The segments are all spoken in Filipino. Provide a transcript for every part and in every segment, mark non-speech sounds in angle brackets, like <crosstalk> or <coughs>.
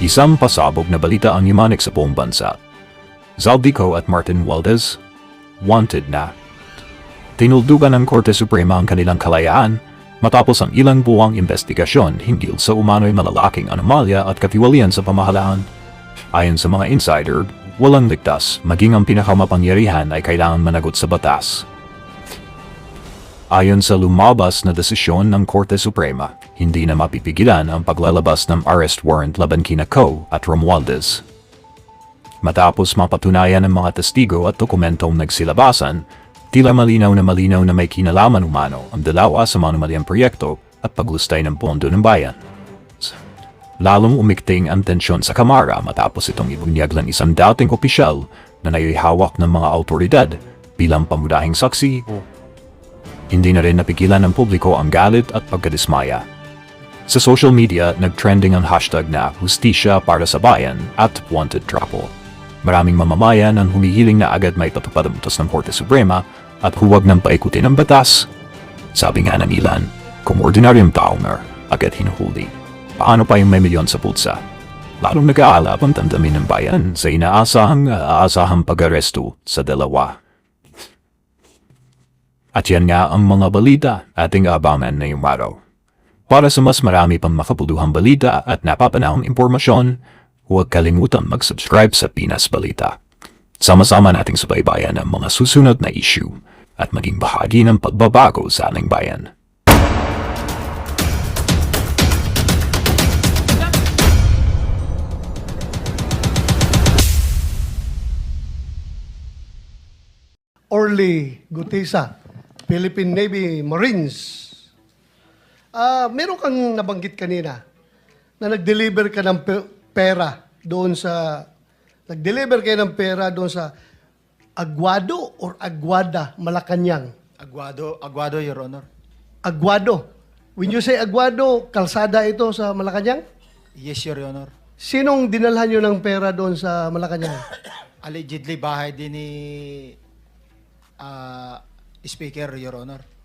Isang pasabog na balita ang yumanik sa buong bansa. Zaldico at Martin Waldez, wanted na. Tinuldugan ng Korte Suprema ang kanilang kalayaan matapos ang ilang buwang investigasyon hinggil sa umano'y malalaking anomalya at katiwalian sa pamahalaan. Ayon sa mga insider, walang ligtas, maging ang pinakamapangyarihan ay kailangan managot sa batas. Ayon sa lumabas na desisyon ng Korte Suprema, hindi na mapipigilan ang paglalabas ng arrest warrant laban kina Ko at Romualdez. Matapos mapatunayan ng mga testigo at dokumentong nagsilabasan, tila malinaw na malinaw na may kinalaman umano ang dalawa sa manumalyang proyekto at paglustay ng pondo ng bayan. Lalong umikting ang tensyon sa Kamara matapos itong ibunyag ng isang dating opisyal na naihawak ng mga autoridad bilang pamudahing saksi hindi na rin napigilan ng publiko ang galit at pagkadismaya. Sa social media, nag-trending ang hashtag na Hustisya para sa Bayan at Wanted Trapo. Maraming mamamayan ang humihiling na agad may utos ng Korte Suprema at huwag nang paikutin ang batas. Sabi nga ng ilan, kung ordinaryong tao agad hinuhuli, paano pa yung may milyon sa pulsa? Lalong nag-aalap ang damdamin ng bayan sa inaasahang aasahang pag-aresto sa dalawa. At yan nga ang mga balita ating abangan na yung araw. Para sa mas marami pang makabuluhang balita at napapanahong impormasyon, huwag kalimutan mag-subscribe sa Pinas Balita. Sama-sama nating subaybayan ang mga susunod na issue at maging bahagi ng pagbabago sa ating bayan. Orly Gutesa, Philippine Navy Marines. Ah, meron kang nabanggit kanina na nag-deliver ka ng pe- pera doon sa nag-deliver kayo ng pera doon sa Aguado or Aguada, Malacanang. Aguado, Aguado, Your Honor. Aguado. When you say Aguado, kalsada ito sa Malacanang? Yes, Your Honor. Sinong dinalhan nyo ng pera doon sa Malacanang? <coughs> Allegedly, bahay din ni ah, Speaker, Your Honor.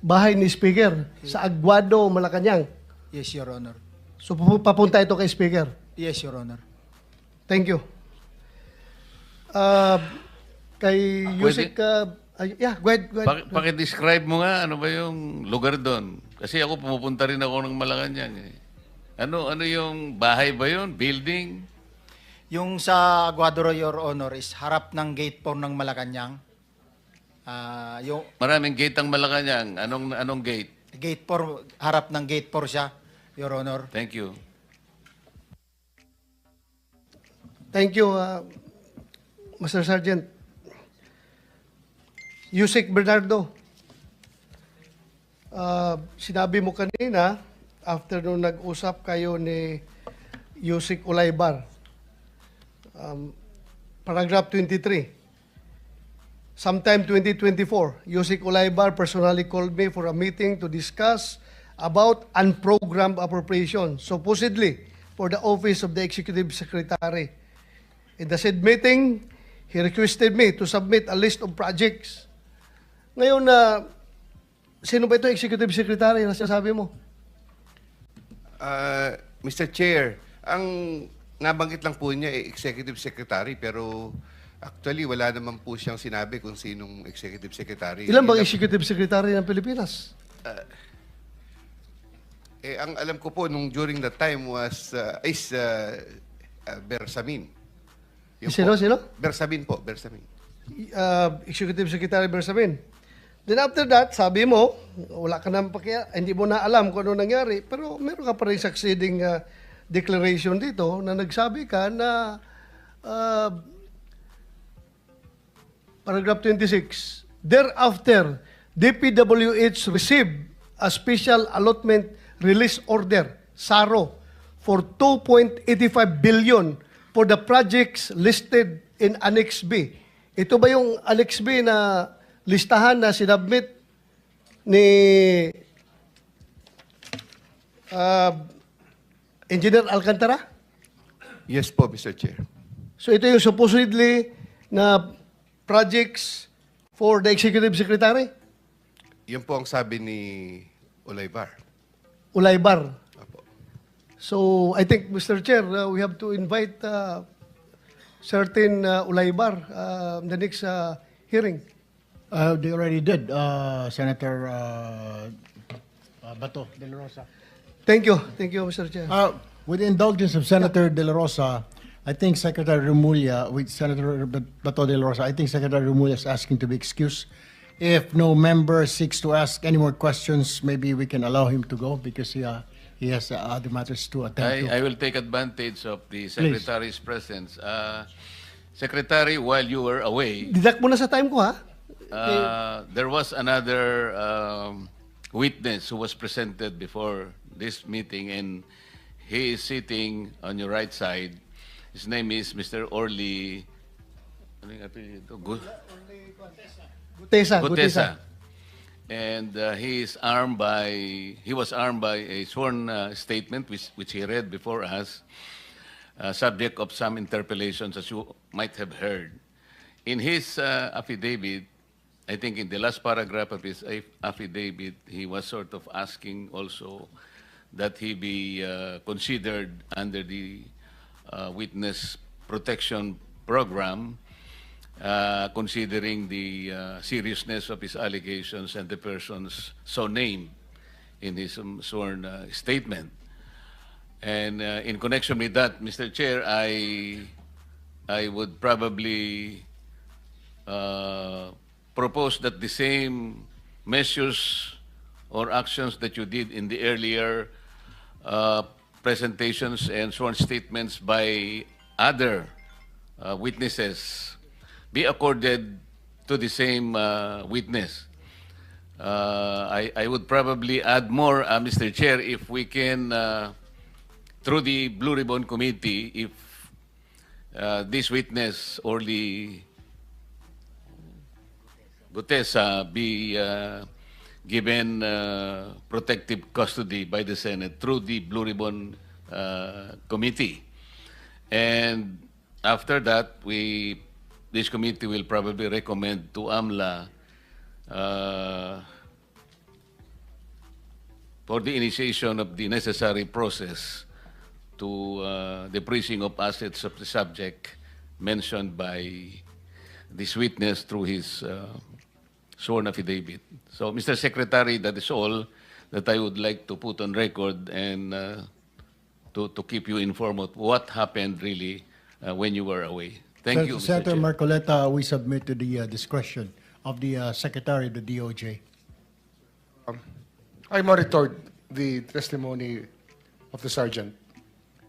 Bahay ni Speaker sa Aguado, Malacanang. Yes, Your Honor. So pupu- papunta ito kay Speaker. Yes, Your Honor. Thank you. Uh, kay Ah, Yusik, uh, ay- yeah, go ahead, go ahead. Paki- Paki-describe mo nga ano ba yung lugar doon. Kasi ako pumupunta rin ako ng Malacanang. Eh. Ano ano yung bahay ba yun? Building? Yung sa Aguado, Your Honor, is harap ng gate 4 ng Malacanang. Ah, yung Maraming gate ang Malacanang. Anong anong gate? gate 4, harap ng gate 4 siya, Your Honor. Thank you. Thank you, uh, Mr. Sergeant. Yusik Bernardo, uh, sinabi mo kanina, after nung nag-usap kayo ni Yusik Ulaybar, um, paragraph 23, Sometime 2024, Yusik Ulaybar personally called me for a meeting to discuss about unprogrammed appropriation, supposedly for the office of the Executive Secretary. In the said meeting, he requested me to submit a list of projects. Ngayon na, sino ba ito Executive Secretary na sinasabi mo? Uh, Mr. Chair, ang nabanggit lang po niya ay Executive Secretary pero actually wala naman po siyang sinabi kung sinong Executive Secretary. Ilan bang Executive Secretary ng Pilipinas? Eh, ang alam ko po nung during that time was uh, is uh, uh, Bersamin. Yun Sino, po. sino? Bersamin po, Bersamin. uh, Executive Secretary Bersamin. Then after that, sabi mo, wala ka nang pakiya, hindi mo na alam kung ano nangyari, pero meron ka pa rin succeeding uh, declaration dito na nagsabi ka na uh, paragraph 26, thereafter, DPWH received a special allotment release order, SARO, for 2.85 billion for the projects listed in Annex B. Ito ba yung Annex B na listahan na sinubmit ni uh, Engineer Alcantara? Yes po, Mr. Chair. So ito yung supposedly na projects for the Executive Secretary? Yan po ang sabi ni Olaybar. Ulaybar. Apo. So I think, Mr. Chair, uh, we have to invite uh, certain uh, Ulaybar uh, the next uh, hearing. Uh, they already did, uh, Senator uh, uh, Bato de la Rosa. Thank you. Thank you, Mr. Chair. Uh, with the indulgence of Senator de la Rosa, I think Secretary Remulla, with Senator Bato de la Rosa, I think Secretary Remulla is asking to be excused. If no member seeks to ask any more questions, maybe we can allow him to go because he, uh, he has uh, other matters to attend to. I, I will take advantage of the Secretary's presence. Uh, Secretary, while you were away, Didak mo na sa time ko, ha? uh, there was another um, witness who was presented before this meeting, and he is sitting on your right side. His name is Mr. Orly. Ano yung apelyido? Gu- Gutesa, Gutesa. And uh, he is armed by he was armed by a sworn uh, statement which which he read before us, uh, subject of some interpellations as you might have heard. In his uh, affidavit, I think in the last paragraph of his aff- affidavit, he was sort of asking also that he be uh, considered under the witness protection program uh, considering the uh, seriousness of his allegations and the persons so named in his um, sworn uh, statement. And uh, in connection with that, Mr. Chair, I, I would probably uh, propose that the same measures or actions that you did in the earlier uh, presentations and sworn statements by other uh, witnesses be accorded to the same uh, witness. Uh, I, I would probably add more, uh, Mr. Chair, if we can, uh, through the Blue Ribbon Committee, if uh, this witness or the Gutesa be uh, given uh, protective custody by the Senate through the Blue Ribbon uh, Committee. And after that, we, this committee will probably recommend to AMLA uh, for the initiation of the necessary process to uh, the freezing of assets of the subject mentioned by this witness through his uh, sworn affidavit. So, Mr. Secretary, that is all that I would like to put on record and uh, to, to keep you informed of what happened really uh, when you were away. Thank you, Mr. Senator Chair. Marcoleta, we submit to the uh, discretion of the uh, Secretary of the DOJ. I monitored the testimony of the sergeant.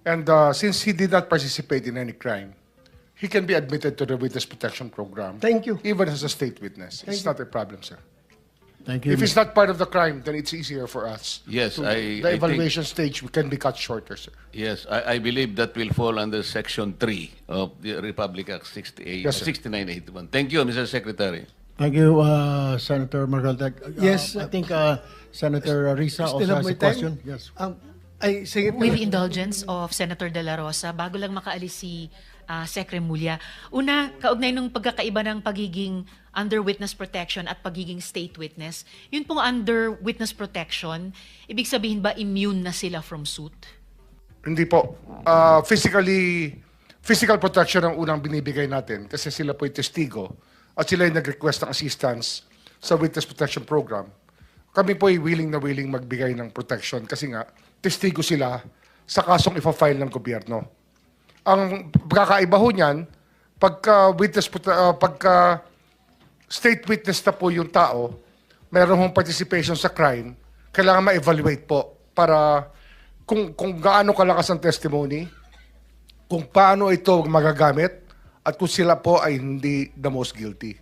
And uh, since he did not participate in any crime, he can be admitted to the Witness Protection Program. Thank you. Even as a state witness. it's not a problem, sir. Thank you. If it's not part of the crime, then it's easier for us. Yes, to- I- The I think- evaluation stage can be cut shorter, sir. Yes, I, I believe that will fall under Section 3 of the Republic Act 68, Yes, sir. 6981. Thank you, Mr. Secretary. Thank you, uh, Senator Marcoleta. Uh, Yes, I think uh, Senator Risa Still also have has my a time? question. Yes. Um, ay, sige. With the indulgence of Senator De La Rosa, bago lang makaalis si uh, Secre Mulya, una, kaugnay nung pagkakaiba ng pagiging under witness protection at pagiging state witness, yun pong under witness protection, ibig sabihin ba immune na sila from suit? Hindi po. Uh, physically, physical protection ang unang binibigay natin kasi sila po yung testigo at sila yung nag-request ng assistance sa Witness Protection Program. Kami po ay willing na willing magbigay ng protection kasi nga, testigo sila sa kasong ifa-file ng gobyerno. Ang pagkakaiba ho niyan, pagka witness prote- uh, pagka state witness na po yung tao, meron hong participation sa crime, kailangan ma-evaluate po para kung, kung gaano kalakas ang testimony, kung paano ito magagamit, at kung sila po ay hindi the most guilty.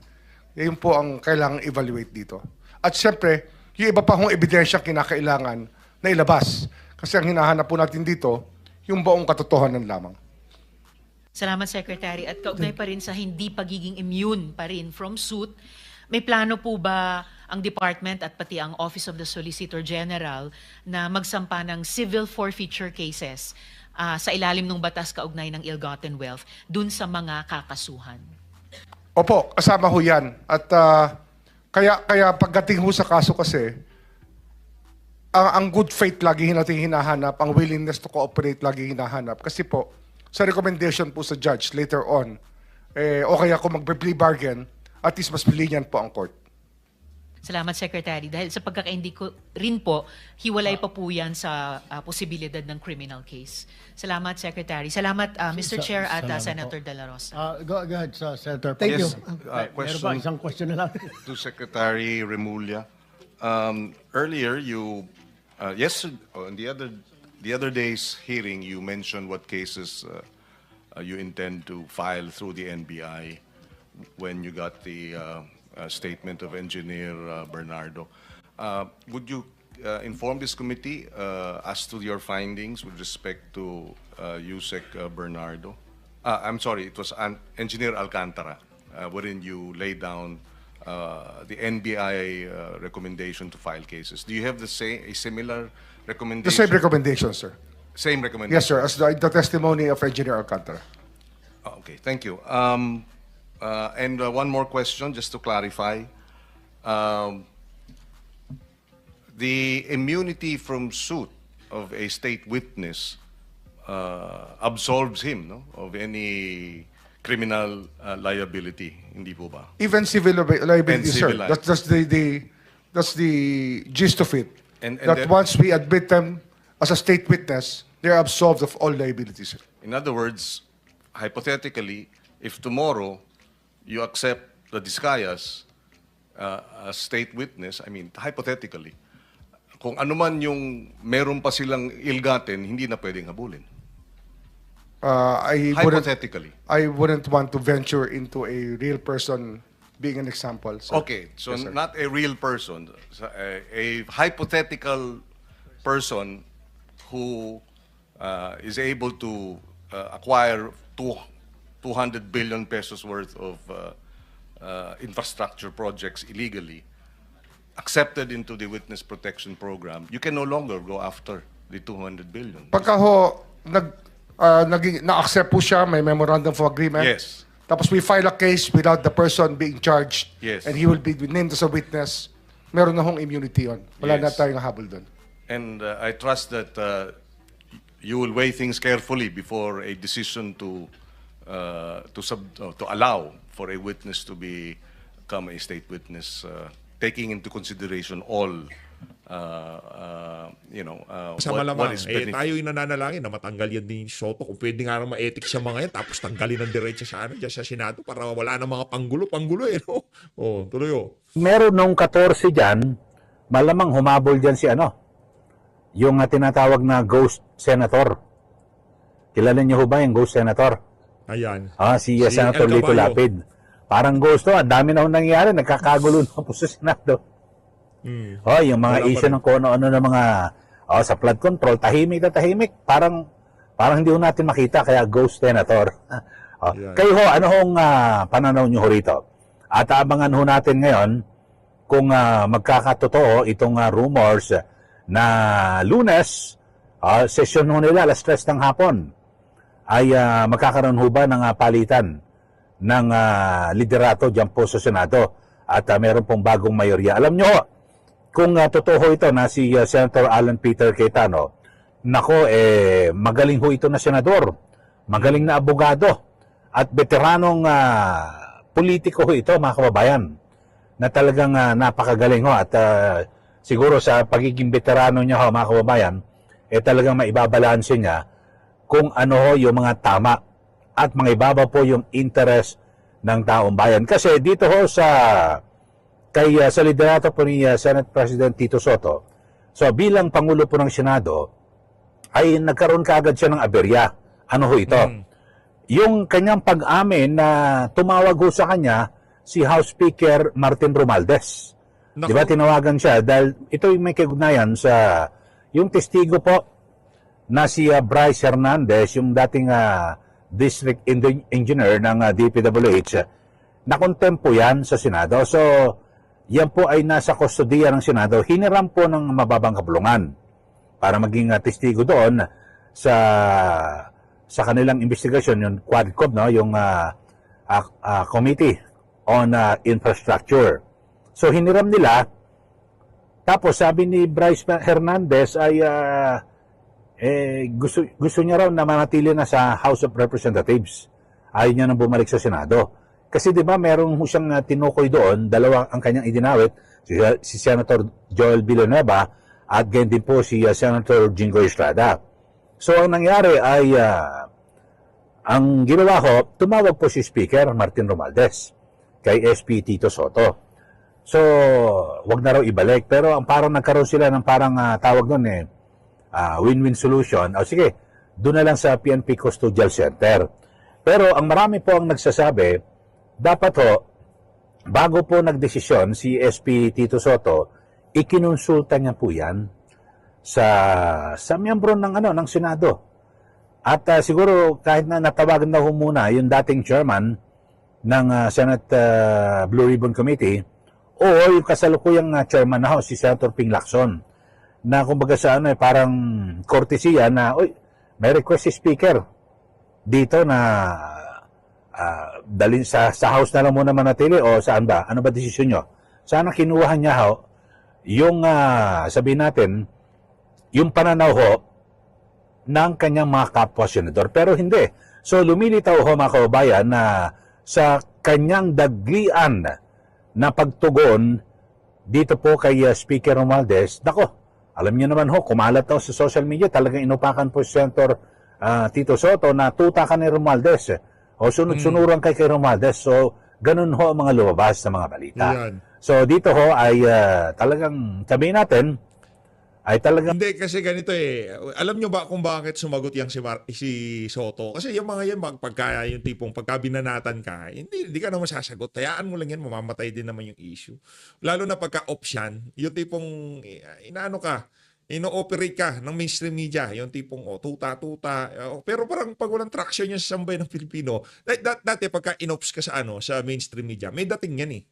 Yun po ang kailangang evaluate dito. At siyempre, yung iba pa hong ebidensya kinakailangan na ilabas. Kasi ang hinahanap po natin dito, yung buong katotohanan lamang. Salamat, Secretary. At kaugnay pa rin sa hindi pagiging immune pa rin from suit, may plano po ba ang department at pati ang Office of the Solicitor General na magsampa ng civil forfeiture cases ah, sa ilalim ng batas kaugnay ng ill-gotten wealth dun sa mga kakasuhan? Opo, kasama ho yan. At ah, kaya, kaya pagdating ho sa kaso kasi, ang, ang good faith lagi natin hinahanap, ang willingness to cooperate lagi hinahanap. Kasi po, sa recommendation po sa judge later on, eh, okay ako mag-plea bargain, at least mas lenient po ang court. Salamat, Secretary. Dahil sa pagkakaindi ko rin po, hiwalay pa po yan sa ah, posibilidad ng criminal case. Salamat, Secretary. Salamat, ah, Mr. Sa- Chair at salamat Senator po. De La Rosa. Uh, go, go ahead, uh, Senator. Thank Yes, you. uh, Mer- Meron question ba? Isang question na lang. <laughs> to Secretary Remulla. Um, earlier, you, uh, yesterday, on the other, the other day's hearing, you mentioned what cases uh, uh, you intend to file through the NBI when you got the uh, uh, statement of Engineer uh, Bernardo. Uh, Would you inform this committee as to your findings with respect to uh, Bernardo? I'm sorry, it was an Engineer Alcantara, wherein you laid down uh, the NBI uh, recommendation to file cases. Do you have the same, a similar recommendation? The same recommendation, sir. Same recommendation? Yes, sir, as the, the testimony of Engineer Alcantara. Oh, Okay, thank you. Um, uh, And uh, one more question, just to clarify. Um, The immunity from suit of a state witness uh, absolves him no, of any criminal uh, liability, hindi po ba? Even civil li- liability, And sir. civil li- That's, that's the, the, that's the gist of it. And- and That then- once we admit them as a state witness, they're absolved of all liabilities, sir. In other words, hypothetically, if tomorrow you accept the Discayas uh, as state witness, I mean, hypothetically, kung ano man yung meron pa silang ilgatin, hindi na pwedeng habulin. Uh, I wouldn't, Hypothetically. I wouldn't want to venture into a real person being an example, sir. Okay, so Yes, not a real person, a, a hypothetical person who uh, is able to uh, acquire two, 200 billion pesos worth of uh, uh, infrastructure projects illegally, accepted into the witness protection program, you can no longer go after the 200 billion. Pagka ho, nag, uh, naging, na-accept po siya, may memorandum of agreement. Yes. Tapos we file a case without the person being charged. Yes. And he will be named as a witness. Meron na hong immunity on. Wala na Yes. tayong habol doon. And uh, I trust that uh, you will weigh things carefully before a decision to uh, to sub uh, to allow for a witness to become a state witness, uh, taking into consideration all uh, uh, you know uh, Sa what, malamang, what is eh, tayo yung nananalangin na matanggal yan ni Soto. Kung pwede nga naman ma-ethic siya mga yan, tapos tanggalin ng diretso sa, ano, dyan sa Senado para wala na mga panggulo. Panggulo eh, no? <laughs> Oh, tuloy oh. meron nung 14 dyan, malamang humabol dyan si ano, yung uh, tinatawag na ghost senator. Kilala niyo ba yung ghost senator? Ayan. Ah, si, uh, Si Senator Lito. Lapid. Parang ghost to, ang dami na ho nangyayari, nagkakagulo na po sa Senado. Hmm. Oh, yung mga Wala issue ng kung ano-ano ng mga oh, sa flood control, tahimik na tahimik, parang parang hindi ho natin makita kaya ghost senator. <laughs> oh, Yan. Kayo ho, ano hong ah, pananaw niyo ho rito? At abangan ho natin ngayon kung ah, magkakatotoo itong ah, rumors na lunes, ah, session ho nila alas 3 ng hapon ay ah, magkakaroon ho ba ng ah, palitan ng ah, liderato dyan po sa Senado at ah, meron pong bagong mayorya. Alam nyo, kung ah, totoo ito na si ah, Senator Alan Peter Cayetano, nako, eh, magaling ho ito na senador, magaling na abogado, at veteranong ah, politiko ho ito, mga kababayan, na talagang ah, napakagaling ho. At ah, siguro sa pagiging veterano niya ho, mga kababayan, eh talagang maibabalanse niya kung ano ho yung mga tama at mga ibaba po yung interest ng taong bayan. Kasi dito ho sa kay uh, sa liderato po ni uh, Senate President Tito Soto, so bilang Pangulo po ng Senado, ay nagkaroon kaagad siya ng aberya. Ano ho ito? Yung kanyang pag-amin na tumawag ho sa kanya si House Speaker Martin Romualdez. Naku. Di ba tinawagan siya dahil ito yung may kagugnayan sa yung testigo po na si uh, Bryce Hernandez, yung dating uh, district en- engineer ng uh, DPWH, uh, nakontempo yan sa Senado. So, yan po ay nasa kustodiya ng Senado. Hiniram po ng mababang kapulungan para maging uh, testigo doon sa sa kanilang investigasyon, yung Quadcom, no? yung uh, uh, uh, Committee on uh, Infrastructure. So, hiniram nila Tapos sabi ni Bryce Hernandez ay ah, eh, gusto, gusto niya raw na manatili na sa House of Representatives. Ayaw niya nang bumalik sa Senado. Kasi di ba merong siyang ah, tinukoy doon, dalawa ang kanyang idinawit, si, si Senator Joel Villanueva at ganyan din po si ah, Senator Jingo Estrada. So ang nangyari ay ah, ang ginawa ko, tumawag po si Speaker Martin Romualdez kay SP Tito Soto. So, wag na raw ibalik. Pero ang parang nagkaroon sila ng parang ah, tawag doon eh, ah, win-win solution. O sige, doon na lang sa PNP Custodial Center. Pero ang marami po ang nagsasabi, dapat ho, bago po nagdesisyon si SP Tito Soto, ikinonsulta niya po yan sa sa miyembro ng ano ng Senado. At ah, siguro kahit na natawagan na ho muna yung dating chairman ng ah, Senate ah, Blue Ribbon Committee o yung kasalukuyang ah, chairman na ho, si Senator Ping Lacson na kumbaga sa ano eh, parang kortesiya na, oy, may request si speaker dito na ah, dalhin sa, sa house na lang muna manatili o saan ba? Ano ba desisyon nyo? Sana kinuha niya ho yung ah, sabihin natin yung pananaw ho ng kanyang mga kapwa senador. Pero hindi. So lumilitaw ho mga kababayan na sa kanyang daglian na pagtugon dito po kay uh, Speaker Romualdez, nako, alam niyo naman ho, kumalat daw sa social media, talagang inupakan po si Senator ah, Tito Soto na tutakan ni Romualdez. O sunod-sunuran kay kay Romualdez. So, ganun ho ang mga lumabas sa mga balita. Yan. So, dito ho ay ah, talagang, sabihin natin, ay talagang Hindi, kasi ganito eh. Alam nyo ba kung bakit sumagot yang si, Mar- si Soto? Kasi yung mga yan, pag- pagka yung tipong pagka binanatan ka, hindi, hindi ka na masasagot. Tayaan mo lang yan, mamamatay din naman yung issue. Lalo na pagka option, yung tipong eh, inaano ka, ino-operate ka ng mainstream media, yung tipong oh, tuta-tuta. oh, pero parang pag walang traction yung sa sambay <laughs> ng Pilipino, like that, dati pagka inops ka sa ano sa mainstream media, may dating yan eh.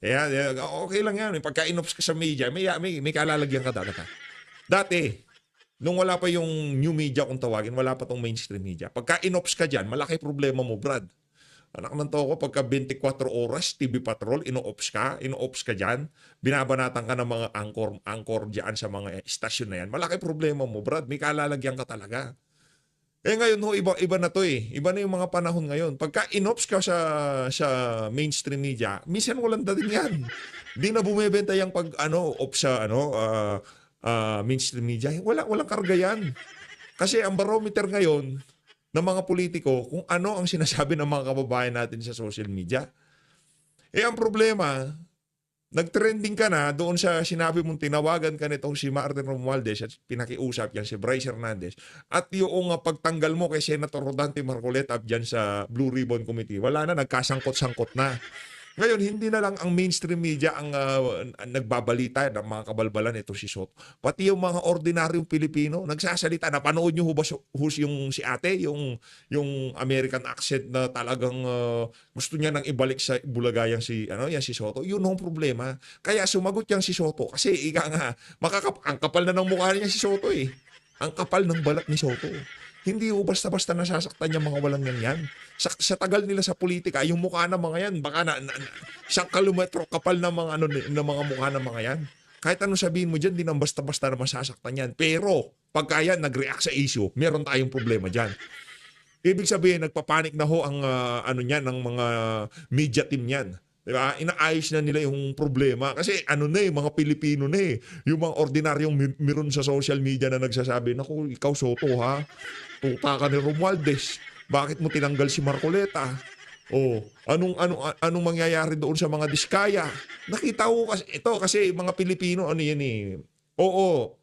Kaya, eh, okay lang yan. Pagka inops ka sa media, may, may, may kalalagyan ka dati. Dati, nung wala pa yung new media kung tawagin, wala pa tong mainstream media. Pagka inops ka dyan, malaki problema mo, Brad. Anak ng toko, pagka 24 oras, TV Patrol, ino-ops ka, ino-ops ka dyan, binabanatan ka ng mga anchor, anchor dyan sa mga istasyon na yan, malaki problema mo, Brad. May kalalagyan ka talaga. Eh ngayon ho, iba, iba na to eh. Iba na yung mga panahon ngayon. Pagka inops ka sa, sa mainstream media, minsan walang dating yan. Hindi na bumebenta yung pag ano, ops sa ano, ah, ah, mainstream media. Wala, walang karga yan. Kasi ang barometer ngayon ng mga politiko kung ano ang sinasabi ng mga kababayan natin sa social media. Eh ang problema, nagtrending ka na doon sa sinabi mong tinawagan ka nitong si Martin Romualdez at pinakiusap yan si Bryce Hernandez at yung uh, pagtanggal mo kay Senator Rodante Marcoleta dyan sa Blue Ribbon Committee, wala na, nagkasangkot-sangkot na. Ngayon, hindi na lang ang mainstream media ang uh, nagbabalita ng mga kabalbalan ito si Soto. Pati yung mga ordinaryong Pilipino, nagsasalita. Napanood nyo ba yung si ate, yung, yung American accent na talagang uh, gusto niya nang ibalik sa Bulaga yang si, ano, yan si Soto. Yun ang problema. Kaya sumagot yang si Soto. Kasi ika nga, makakap ang kapal na ng mukha niya si Soto eh. Ang kapal ng balat ni Soto. Hindi ho basta-basta nasasaktan yung mga walang yan yan. Sa, sa tagal nila sa politika, yung mukha ng mga yan, baka na, na, na isang kilometro kapal ng mga, ano, ng mga mukha ng mga yan. Kahit anong sabihin mo dyan, di nang basta-basta na masasaktan yan. Pero, pagka yan nag-react sa issue, meron tayong problema dyan. Ibig sabihin, nagpapanik na ho ang ah, ano niyan, ng mga media team niyan. Diba? Inaayos na nila yung problema. Kasi ano na eh, mga Pilipino na eh. Yung mga ordinaryong meron sa social media na nagsasabi, Naku, ikaw Soto ha? Tuta ka ni Romualdez. Bakit mo tinanggal si Marcoleta? Oh, anong anong anong mangyayari doon sa mga diskaya? Nakita ko kasi ito kasi mga Pilipino ano yan eh. Oo,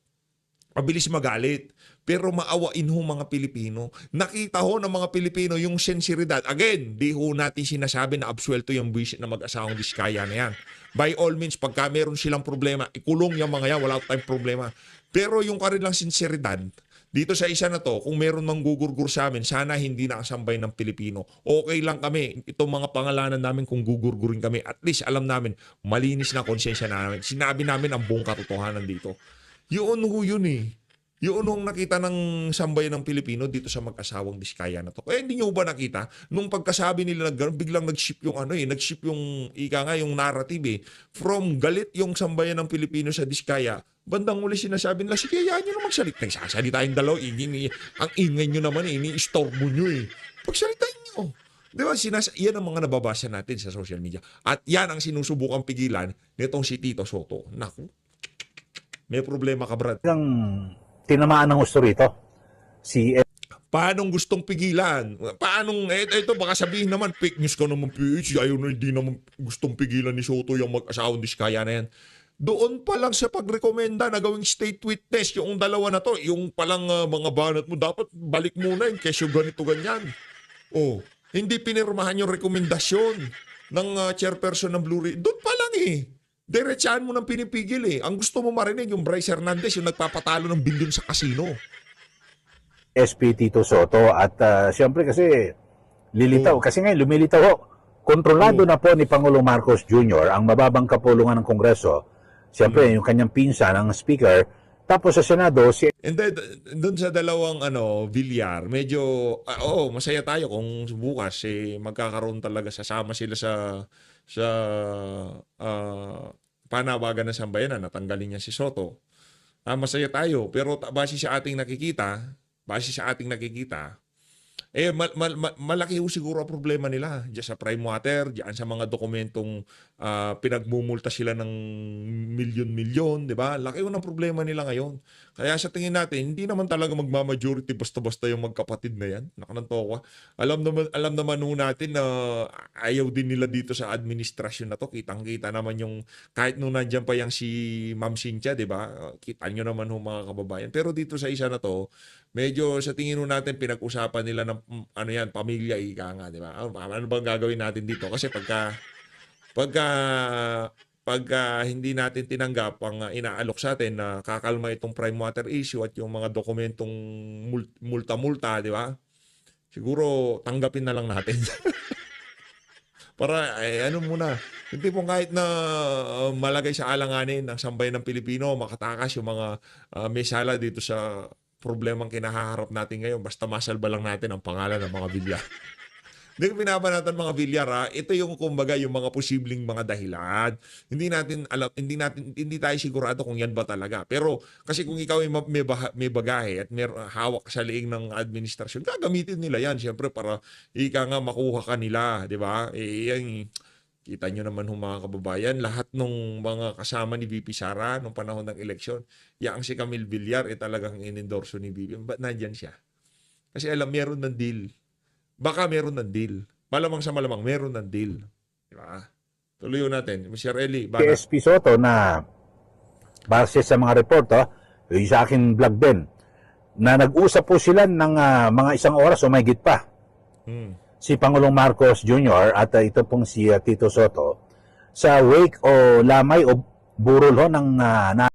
mabilis magalit. Pero maawain ho mga Pilipino. Nakita ho ng mga Pilipino yung sensiridad. Again, di ho natin sinasabi na absuelto yung buwisit na mag-asawang diskaya na yan. By all means, pagka meron silang problema, ikulong yung mga yan, wala tayong problema. Pero yung kanilang sinseridad, dito sa isa na to, kung meron mang gugurgur sa amin, sana hindi nakasambay ng Pilipino. Okay lang kami. Itong mga pangalanan namin kung gugurgurin kami, at least alam namin, malinis na konsensya namin. Sinabi namin ang buong katotohanan dito. Yun ho yun eh. Yun nung nakita ng sambayan ng Pilipino dito sa mag-asawang Diskaya na to. Kaya hindi nyo ba nakita, nung pagkasabi nila na gano'n, biglang nag-ship yung ano eh, nag-ship yung, ika nga, yung narrative eh. From galit yung sambayan ng Pilipino sa Diskaya, bandang uli sinasabi nila, sige, yan nyo na magsalita. Nagsasalita yung dalaw, ingin, ang ingay nyo naman eh, ini-istorbo nyo eh. Pagsalitain nyo. Di ba? Sinas yan ang mga nababasa natin sa social media. At yan ang sinusubukang pigilan nitong si Tito Soto. Naku, may problema ka, brad. Ang tinamaan ng gusto rito, si Paanong gustong pigilan? Paanong, eh, ito baka sabihin naman, fake news ka naman, PH. Ayaw na hindi naman gustong pigilan ni Soto yung mag-asawang diskaya na yan. Doon pa lang sa pagrekomenda na gawing state witness, yung dalawa na to, yung palang ah, mga banat mo, dapat balik muna yun kesyo ganito ganyan. Oh, hindi pinirmahan yung rekomendasyon ng ah, chairperson ng Blue Ridge. Doon pa lang eh. Diretsahan mo ng pinipigil eh. Ang gusto mo marinig yung Bryce Hernandez, yung nagpapatalo ng bilyon sa kasino. SP Tito Soto at ah, siyempre kasi lilitaw Oo. kasi ngayon lumilitaw ho. Kontrolado na po ni Pangulong Marcos Jr. ang mababang kapulungan ng Kongreso. Siyempre yung kanyang pinsan ang speaker tapos sa Senado si And then, doon sa dalawang ano, Villar, medyo, ah, oo, masaya tayo kung bukas eh, magkakaroon talaga, sasama sila sa, sa ah, panawagan ng sambayanan, natanggalin niya si Soto. Ah, masaya tayo, pero base sa ating nakikita, base sa ating nakikita, eh, mal- mal- mal- malaki ho siguro ang problema nila diyan sa prime water, diyan sa mga dokumentong ah, pinagmumulta sila ng milyon-milyon, di ba? Laki ho ng problema nila ngayon. Kaya sa tingin natin, hindi naman talaga magma-majority basta-basta yung magkapatid na yan. Nakanantoka. Alam naman, alam naman ho natin na ayaw din nila dito sa administrasyon na to. Kitang-kita naman yung, kahit nung nandyan pa yung si Ma'am Cynthia, di ba? Kita nyo naman ho mga kababayan. Pero dito sa isa na to, medyo sa tingin natin pinag-usapan nila ng mm, ano yan, pamilya ika nga, di ba? Ano, ano bang gagawin natin dito? Kasi pagka pagka pagka hindi natin tinanggap ang inaalok sa atin na kakalma itong prime water issue at yung mga dokumentong mul- multa-multa, di ba? Siguro tanggapin na lang natin. <laughs> Para eh, ano muna, hindi po kahit na uh, malagay sa alanganin ng sambayan ng Pilipino, makatakas yung mga uh, may sala dito sa problemang kinahaharap natin ngayon. Basta masalba lang natin ang pangalan ng mga bilya. <laughs> Hindi ko pinapanatan mga bilyar ha. Ito yung kumbaga yung mga posibleng mga dahilan. Hindi natin alam, hindi natin hindi tayo sigurado kung yan ba talaga. Pero kasi kung ikaw ay ma- may, may bagahe at may hawak sa liing ng administrasyon, gagamitin nila yan siyempre para ika nga makuha ka nila, di ba? Eh, yan, kita nyo naman hong mga kababayan, lahat ng mga kasama ni VP Sara nung panahon ng eleksyon, yang si Camille Villar eh talagang inendorso ni VP. Ba't nandyan siya? Kasi alam, meron ng deal baka meron ng deal. Malamang sa malamang, meron ng deal. Di ba? Tuloy natin. Mr. Eli, baka. SP Soto na base sa mga report, oh, yung sa akin vlog din, na nag-usap po sila ng ah, mga isang oras o mahigit pa. Hmm. Si Pangulong Marcos Jr. at ah, ito pong si ah, Tito Soto sa wake o lamay o burol ho ng ah,